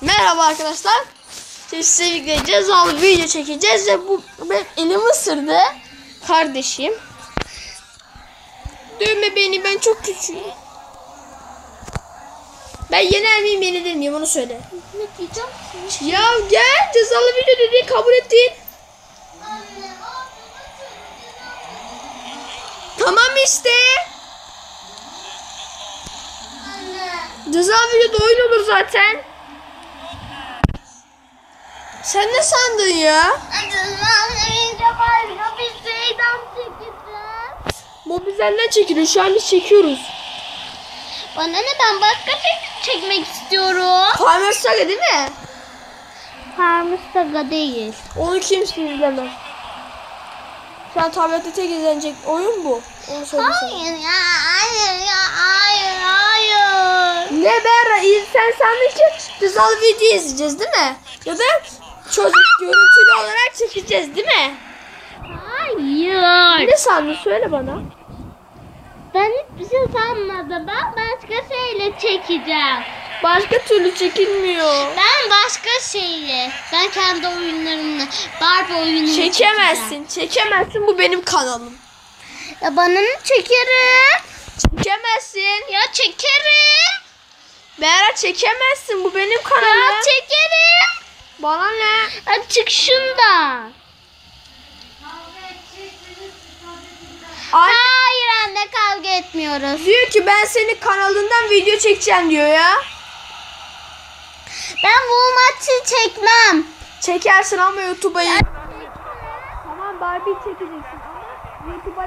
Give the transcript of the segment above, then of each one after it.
Merhaba arkadaşlar. Şimdi size cezalı video çekeceğiz ve bu benim elimi ısırdı. Kardeşim. Dövme beni ben çok küçüğüm. Ben yener miyim yenilir miyim onu söyle. Ne diyeceğim? Ya gel cezalı video dediği kabul ettin. Tamam işte. Cezalı videoda oyun olur zaten. Sen ne sandın ya? Mobizelden çekiliyor. Şu an biz çekiyoruz. Bana ne ben başka şey çekmek istiyorum. Farmer Saga değil mi? Parmış Saga değil. Onu kimse izlemez. Şu an tablette tek izlenecek oyun bu. Onu söyleyeyim. Hayır ya hayır ya hayır hayır. Ne Berra iyi sen sandın ki cezalı video izleyeceğiz değil mi? Ya da çocuk görüntülü olarak çekeceğiz değil mi? Hayır. Ne sandın söyle bana. Ben hiçbir şey sanmadım. Ben başka şeyle çekeceğim. Başka türlü çekilmiyor. Ben başka şeyle. Ben kendi oyunlarımla. Barbie oyunumu çekeceğim. Çekemezsin. Çekemezsin bu benim kanalım. Ya bana ne çekerim? Çekemezsin. Ya çekerim. Berra çekemezsin bu benim Ya kanalım. çekerim. Bana ne? Hadi çık şundan. Ay, Hayır anne kavga etmiyoruz. diyor ki ben senin kanalından video çekeceğim diyor ya. Ben bu maçı çekmem. Çekersin ama YouTube'a yayın. Tamam Barbie çekeceksin ama YouTube'a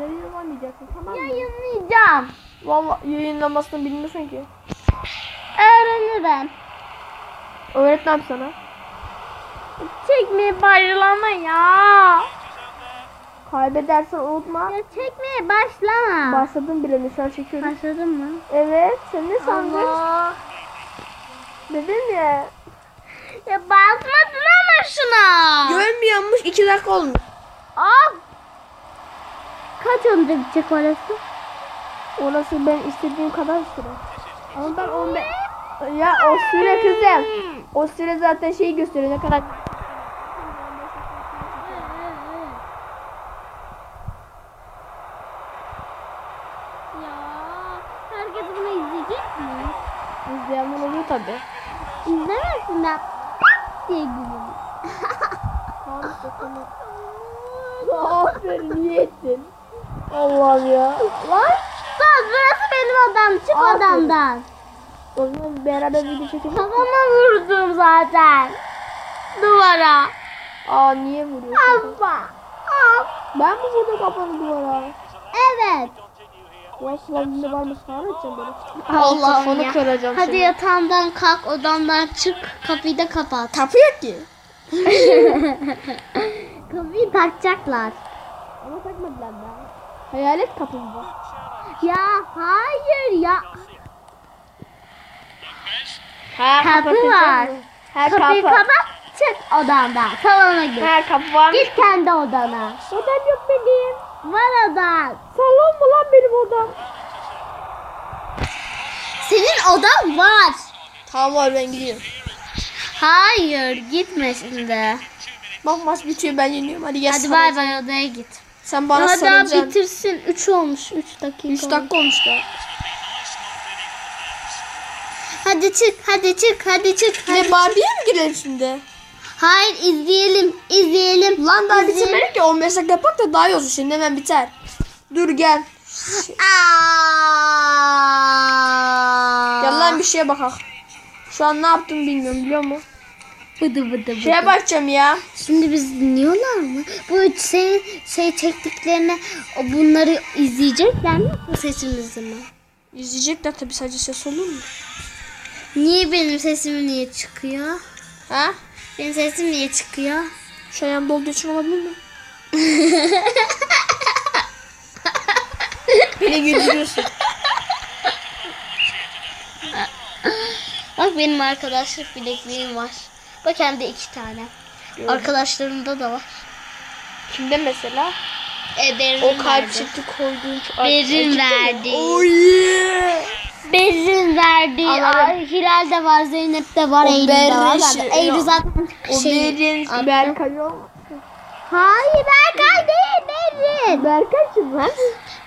yayınlamayacaksın tamam mı? Yayınlayacağım. Vallahi yayınlamasını bilmiyorsun ki. Öğrenirim. Öğretmem sana. Çekmeye başlama ya. Kaybedersen unutma. Ya çekmeye başlama. Başladım bile nişan çekiyorum. Başladın mı? Evet sen ne sandın? Allah. Dedim ya. Ya basmadın ama şuna. Görmüyormuş iki dakika olmuş. Aa. Kaç önce gidecek orası? Orası ben istediğim kadar süre. Ama ben 15... Ya o süre kızım. O süre zaten şey gösteriyor ne kadar... Ya herkes bunu izleyecek mi? İzleyen oluyor tabi. İzlemesin ben diye gülüyorum. Aferin iyi ettin. Allah'ım ya. Lan. Bak burası benim odam. Çık Aferin. odamdan. O zaman beraber video çekelim. Kafama vurdum zaten. Duvara. Aa niye vuruyorsun? Abba. Ab. Ben mi vurdum kafanı duvara? Evet. Silahında var mı sana edeceğim böyle. Allah'ım kafanı ya. kıracağım Hadi seni. yatağımdan kalk odamdan çık. Kapıyı da kapat. Kapı yok ki. Kapıyı takacaklar. Ama takmadılar daha. Hayalet kapı mı var? Ya hayır ya. Ha, Kapı var. Ha, Kapıyı kapı. kapat. Çık odamdan. Salona git. Ha kapı var. Git kendi odana. Odam yok benim. Var odan. Salon mu lan benim odam? Senin odan var. Tamam var ben gidiyorum. Hayır gitme şimdi. Bak maç bitiyor ben yeniyorum. Hadi gel Hadi bay bay odaya git. Sen bana daha sarılacaksın. bitirsin. 3 olmuş. 3 dakika. 3 olmuş. dakika olmuş da. Hadi çık. Hadi çık. Hadi çık. Hadi Ne çık. Barbie'ye mi girelim şimdi? Hayır izleyelim. izleyelim. Lan daha İzleyelim. bitirmedik ki 15 dakika yapak da daha iyi olsun şimdi hemen biter. Dur gel. Aa. Gel lan bir şeye bakak. Şu an ne yaptım bilmiyorum biliyor musun? Bıdı bıdı bıdı. Şeye bakacağım ya. Şimdi biz dinliyorlar mı? Bu üç şey çektiklerine o bunları izleyecekler mi? Bu sesimizi mi? İzleyecekler tabii sadece ses olur mu? Niye benim sesim niye çıkıyor? Ha? Benim sesim niye çıkıyor? Şu an yanımda olduğu için olabilir mi? Beni güldürüyorsun. Bak benim arkadaşlık bilekliğim var. Bak hem de iki tane. Arkadaşlarımda da var. Kimde mesela? E, O kalp verdi. çıktı koyduğun Berin verdi. Oh yeah. Berin verdiği olabilir. Hilal de var, Zeynep de var, O Eylül de var. Şey- Eylül zaten O şey. Berin, attı. Berkay olmaz. Hayır Berkay değil Berin. Berkay kim lan?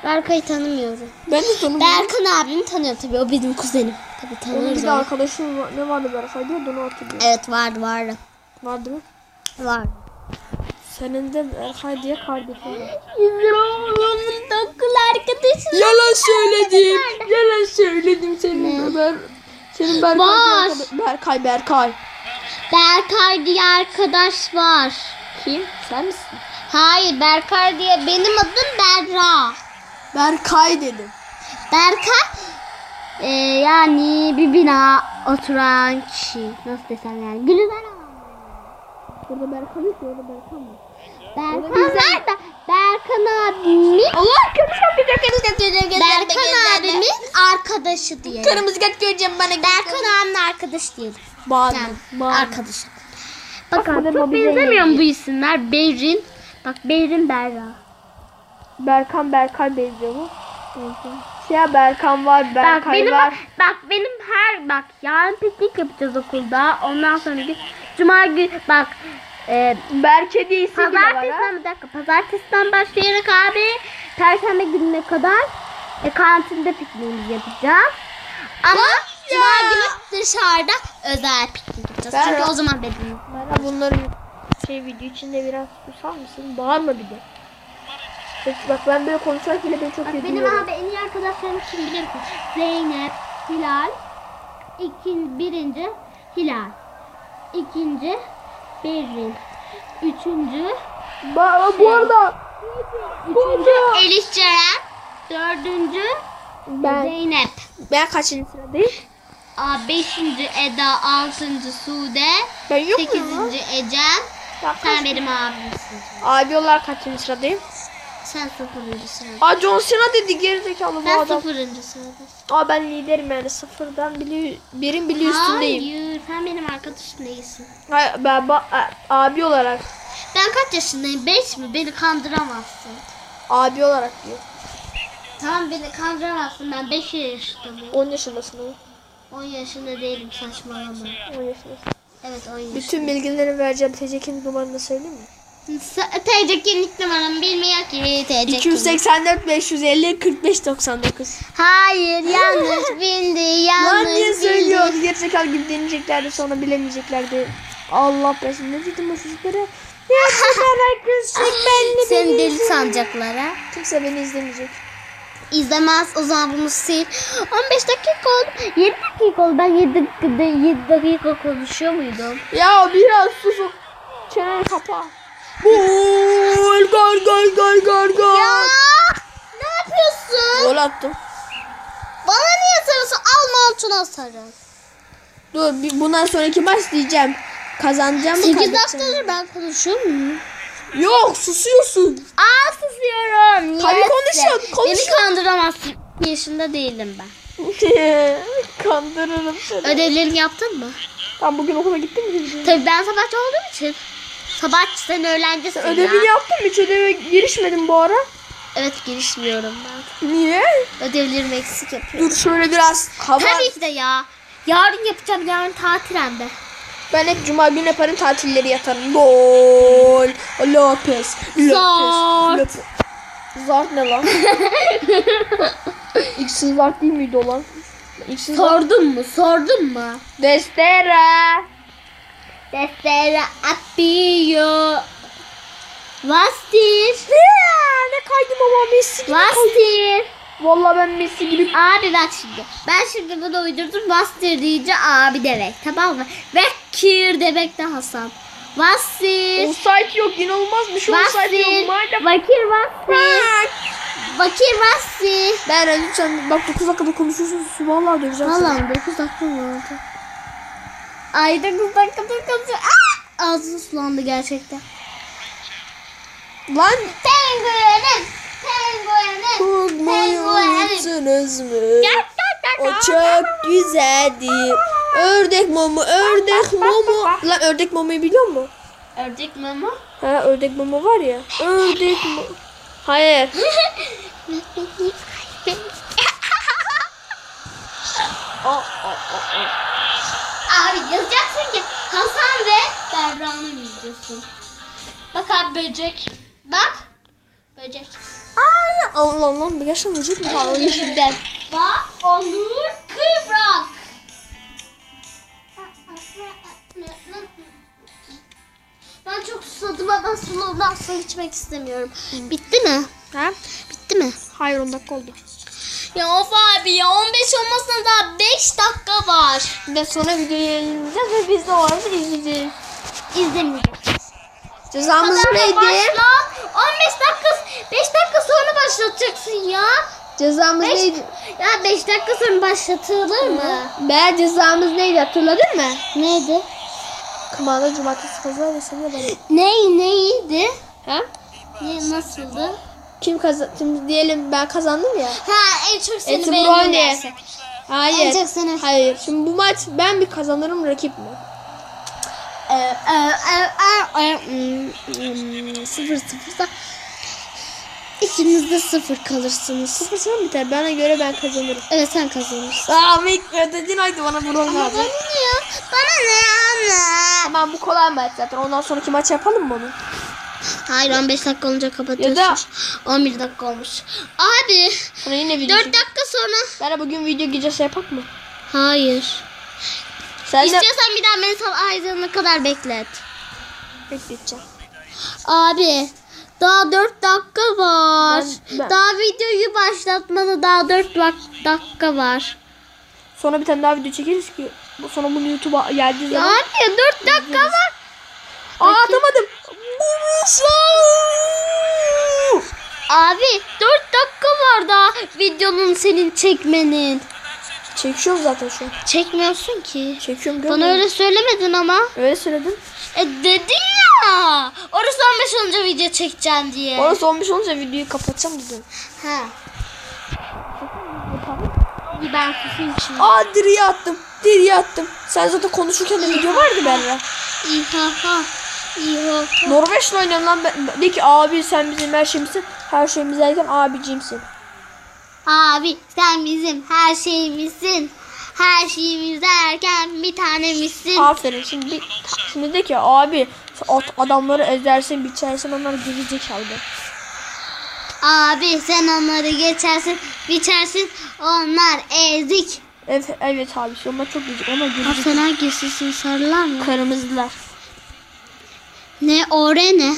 Berkay'ı tanımıyorum. Ben de tanımıyorum. Berkan abimi tanıyorum tabii o bizim kuzenim. Tabii Onun tanıyoruz bir de onu. arkadaşım var. Ne vardı Berkay diye onu hatırlıyorum. Evet vardı vardı. Vardı mı? Var. Senin de Berkay diye kardeşin var. Okul arkadaşı. Yalan söyledim. Yalan söyledim senin. Ben, senin Berkay Var. Berkay Berkay. Berkay diye arkadaş var. Kim? Sen misin? Hayır Berkay diye benim adım Berra. Berkay dedim. Berkay e, yani bir bina oturan kişi. Nasıl desem yani. Gülüver Burada Berkay yok. Orada Berkay mı? Berkan nerede? Berkan abimin Allah kırmızı kapıyacak kırmızı kapıyacak. Berkan abimin arkadaşı diyelim. Kırmızı kat göreceğim bana. Berkan abimin arkadaşı diyelim. Bağırma. Yani bağırma. arkadaşı. Bakın, çok benzemiyor mu bu isimler? Beyrin. Bak Beyrin Berra. Berkan Berkay benziyor mu? Benziyor. Şey ya Berkan var, Berkay Bak benim var. bak benim her bak yarın piknik yapacağız okulda. Ondan sonra cuma gün bak e, Berke ha. pazartesiden bir dakika pazartesiden başlayarak abi perşembe gününe kadar e, kantinde pikniğimizi yapacağız. Ama cuma günü dışarıda özel piknik yapacağız. Ben- Çünkü o zaman benim. Bana bunları şey video içinde biraz susar mısın? Bağırma bir de. Bak, bak ben böyle konuşarak bile beni çok Bak benim abi en iyi arkadaşlarım kim bilir misin? Zeynep, Hilal, ikin, birinci Hilal, ikinci Berrin, üçüncü. Ba bu arada üçüncü. Elif Ceren, dördüncü. Ben Zeynep, ben kaçıncı sıradayım? Aa, beşinci Eda, altıncı Sude, Ben yok sekizinci Ecem, sen benim abimsin. Abi olarak kaçıncı sıradayım? Sen sıfırıncı sırada. Aa John Cena dedi gerizekalı bu Sen adam. sıfırıncı sırada. Aa ben liderim yani sıfırdan biri, birin biri üstündeyim. Hayır, sen benim arkadaşım değilsin. Hayır, ben ba- abi olarak Ben kaç yaşındayım? 5 mi? Beni kandıramazsın. abi olarak diyor. Tamam beni kandıramazsın. Ben 5 yaşındayım. 10 yaşındasın oğlum. 10 yaşında değilim saçmalama. 10 yaşındasın. Evet 10 yaşında. Bütün bilgileri vereceğim. TC kimlik numaranı söyleyeyim mi? TC kimlik numaramı bilmiyor ki TC kimlik. 284 550 45 99. Hayır yanlış bildi yanlış Lan niye bildi. söylüyorsun? Gerizekalı gibi deneyeceklerdi sonra bilemeyeceklerdi. Allah besin ne dedim o çocuklara? Ya çocuklar kızcık ben de Seni deli sanacaklar ha. Kimse beni izlemeyecek. İzlemez o zaman bunu sil. 15 dakika oldu. 7 dakika oldu. Ben 7 dakika, 7 dakika konuşuyor muydum? Ya biraz sus çeneni kapa. Gol gol gol gol gol gol. Ya ne yapıyorsun? Gol attım. Bana niye sarılsın? Al montuna sarıl. Dur bir- bundan sonraki maç diyeceğim. Kazanacağım mı 8 kaybedeceğim mi? haftadır ben konuşuyor muyum? Yok susuyorsun. Aa susuyorum. Tabii Yes. konuşuyorsun, Beni konuşuyorsun. kandıramazsın. yaşında değilim ben. Kandırırım seni. Ödevlerini yaptın mı? Sen bugün okula gittin mi? Tabii ben sabahçı olduğum için. Sabahçı sen ödevini ya. yaptın mı? Hiç ödeve girişmedin bu ara. Evet girişmiyorum ben. Niye? Ödevlerimi eksik yapıyorum. Dur şöyle biraz hava. Tabii ki de ya. Yarın yapacağım. Yarın tatil hem de. Ben hep cuma günü yaparım tatilleri yatarım. Gol. Lopez. Lopez. Lopez. Zart ne lan? İkisi zart değil miydi o lan? İkisi zart. Sordun mu? Sordun mu? Destera. Destere atıyor. Vastir. ne kaydım ama Messi gibi. Vastir. Valla ben Messi gibi. Abi bak şimdi. Ben şimdi bunu uydurdum. Vastir deyince abi demek. Tamam mı? Ve kir demek de Hasan. Vastir. Offside yok inanılmazmış offside yok. Madem. Vakir Vastir. Vakir Vastir. Ben lütfen bak 9 dakikada konuşuyorsun. Vallahi döveceğim. Vallahi 9 dakika mı oldu? Ay 9 dakikadır konuşuyor. Aa! Ağzım sulandı gerçekten. Lan Penguenim. Penguenim. unuttunuz mu? O çok güzeldi. Ördek mumu, ördek mumu. Lan ördek mumu biliyor musun? Ördek mama. Ha ördek mumu var ya. Ördek mumu. Hayır. oh, oh, oh, oh. Abi yazacaksın ki Hasan ve Berra'nın videosu. Bak abi böcek. Bak. Böcek. Ay, Allah Allah bir yaşam vücut mu o yeşilden? Bak Onur Kıvrak. Ben çok susadım ama suluğumdan su içmek istemiyorum. Bitti mi? Ha? Bitti mi? Hayır 10 dakika oldu. Ya of abi ya 15 olmasına daha 5 dakika var. Ve sonra videoyu yayınlayacağız ve biz de o arada izleyeceğiz. İzlemeyeceğiz. Cezamız neydi? Başla. 15 dakika 5 dakika sonra başlatacaksın ya. Cezamız Beş- neydi? Ya 5 dakika sonra başlatılır mı? Be cezamız neydi hatırladın mı? Neydi? Kımanda cumartesi pazar ve bana. Ney neydi? Ha? Ne nasıldı? Kim kazandı? Diyelim ben kazandım ya. Ha en çok seni Eti. Hayır. En çok seni. Hayır. Şimdi bu maç ben mi kazanırım rakip mi? Ee, e, e, e, hmm, sıfır sıfırsa ikiniz de sıfır kalırsınız. Sıfır sıfır biter. Bana göre ben kazanırım. Evet sen kazanırsın. Aa ilk ödedin haydi bana Ama lazım. bana ne ya? Bana ne anne? Tamam bu kolay maç zaten. Ondan sonraki maç yapalım mı onu? Hayır 15 dakika olunca kapatıyorsun. Ya da- 11 dakika olmuş. Abi Sonra yine video 4 çek- dakika sonra. Bana bugün video gecesi yapak mı? Hayır. Sen de İstiyorsan bir daha beni sabah aydınına kadar beklet. bekleteceğim. Abi daha 4 dakika var. Ben- ben- Daha videoyu başlatmalı daha 4 dakika var. Sonra bir tane daha video çekeriz ki sonra bunu YouTube'a geldiği Ya zaman. abi 4 dakika videonun senin çekmenin. Çekiyorum zaten şu an. Çekmiyorsun ki. Çekiyorum Bana görmüyor öyle söylemedin ama. Öyle söyledim. E dedin ya. Orası 15 olunca video çekeceğim diye. Orası 15 olunca videoyu kapatacağım dedim. Ha. Ben susayım şimdi. Aa diriye attım. Diriye attım. Sen zaten konuşurken de video vardı Berra. İyi ha. Norveç'le oynuyorum lan. Ben, de ki abi sen bizim her şeyimizsin. Her şeyimiz derken abicimsin. Abi sen bizim her şeyimizsin. Her şeyimiz derken bir tanemizsin. Aferin. Şimdi, şimdi de ki abi at- adamları ezersin biçersin onlar geri zekalı. Abi sen onları geçersin, biçersin. Onlar ezik. Evet, evet abi onlar çok gıcık ama geri zekalı. sen hangisisin sarılar mı? Kırmızılar. Ne ore ne?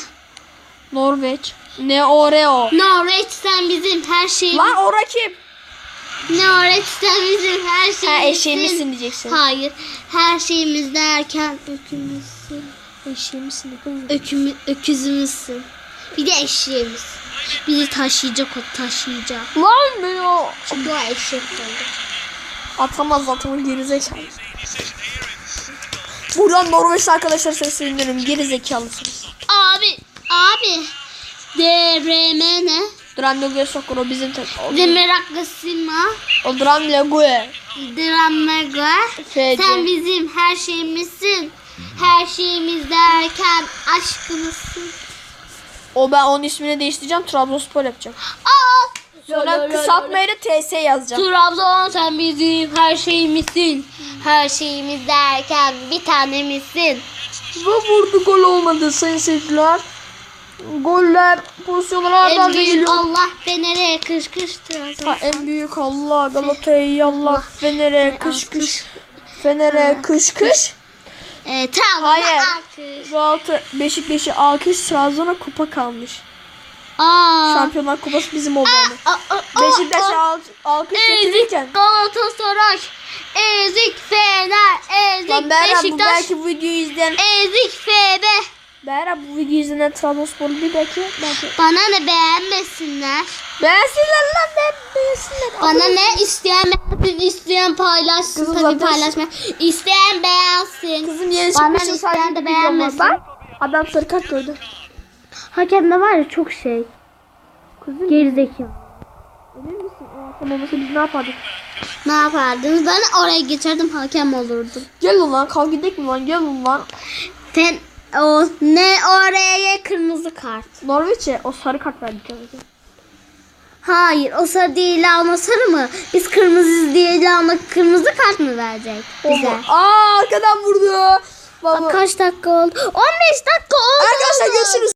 Norveç. Ne Oreo. Norveç sen bizim her şeyimiz. Lan ora kim? Norveç sen bizim her şeyimizsin. Ha eşeğimizsin diyeceksin. Hayır. Her şeyimiz derken ökümüzsün. Eşeğimizsin. Ökümü, öküzümüzsün. Bir de eşeğimiz. Bizi taşıyacak o taşıyacak. Lan ne o? Çünkü o eşek oldu. Atamaz zaten geri zekalı. Buradan Norveçli arkadaşlar sesleniyorum. Geri zekalısınız. Abi, abi. DRM ne? Duran Logo'ya sokun o bizim tek. O, Demeraklasima. o Duran Logo'ya. Dramega. FC. Sen bizim her şeyimizsin. Her şeyimiz derken aşkımızsın. O ben onun ismini değiştireceğim. Trabzonspor yapacağım. Aa! Sonra kısaltmayla TS yazacağım. Trabzon sen bizim her şeyimizsin. Her şeyimiz derken bir tanemizsin. Ve vurdu gol olmadı sayın seyirciler. Goller pozisyonlardan büyük geliyor. Allah be nereye kış kış. Ha, en büyük Allah Galata'yı Allah Fener'e kış kış Fener'e kış kış Ee, Trabzon'a Hayır. alkış. Galata Beşiktaş'ı alkış Trabzon'a kupa kalmış. Aa. Şampiyonlar kupası bizim oldu. Aa, aa, aa, Beşiktaş'a aa. al, alkış Ezik getirirken. Galatasaray. Ezik Fener. Ezik Lan bu Beşiktaş. belki bu videoyu izleyen Ezik FB. Berra bu videoyu izleyen Trabzonsporlu bir belki belki Bana ne beğenmesinler. Beğensinler lan ben beğensinler. Bana ne isteyen beğensin, isteyen paylaşsın. Kızım Tabii paylaşma. İsteyen beğensin. Kızım yeni Bana çıkmıştı isteyen sadece de beğenmesin. Bak, Adam sarı kart gördü. Hakem de var ya çok şey. Kızım Gerizekalı. emin misin? O hakem olmasa biz ne yapardık? Ne yapardınız? Ben oraya geçerdim hakem olurdum. Gel ulan kavga gidelim mi lan gel ulan. Sen o ne oraya kırmızı kart. Norveç'e o sarı kart verdi. Hayır o sarı değil alma sarı mı? Biz kırmızı değil alma kırmızı kart mı verecek bize? Aa arkadan vurdu. Baba. Kaç dakika oldu? 15 dakika oldu. Arkadaşlar görüşürüz.